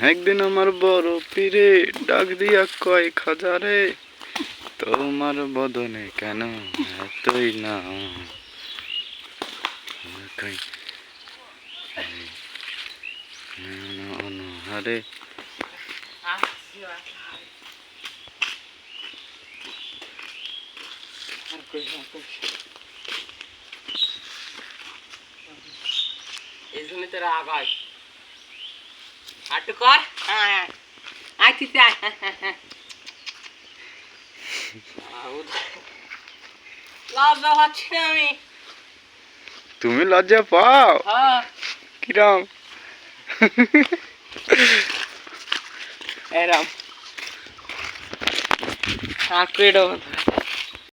একদিন আমার বড় পীরে ডাক দিয়া কয় খাজারে তোমার বদনে কেন এতই না অনহারে এই জন্য তোর রাগ আটু কর। আয় তুই আয়। লজ্জা পাচ্ছি না আমি। তুমি লজ্জা পাও? হ্যাঁ। কিরম? এরম। আর পেড়ো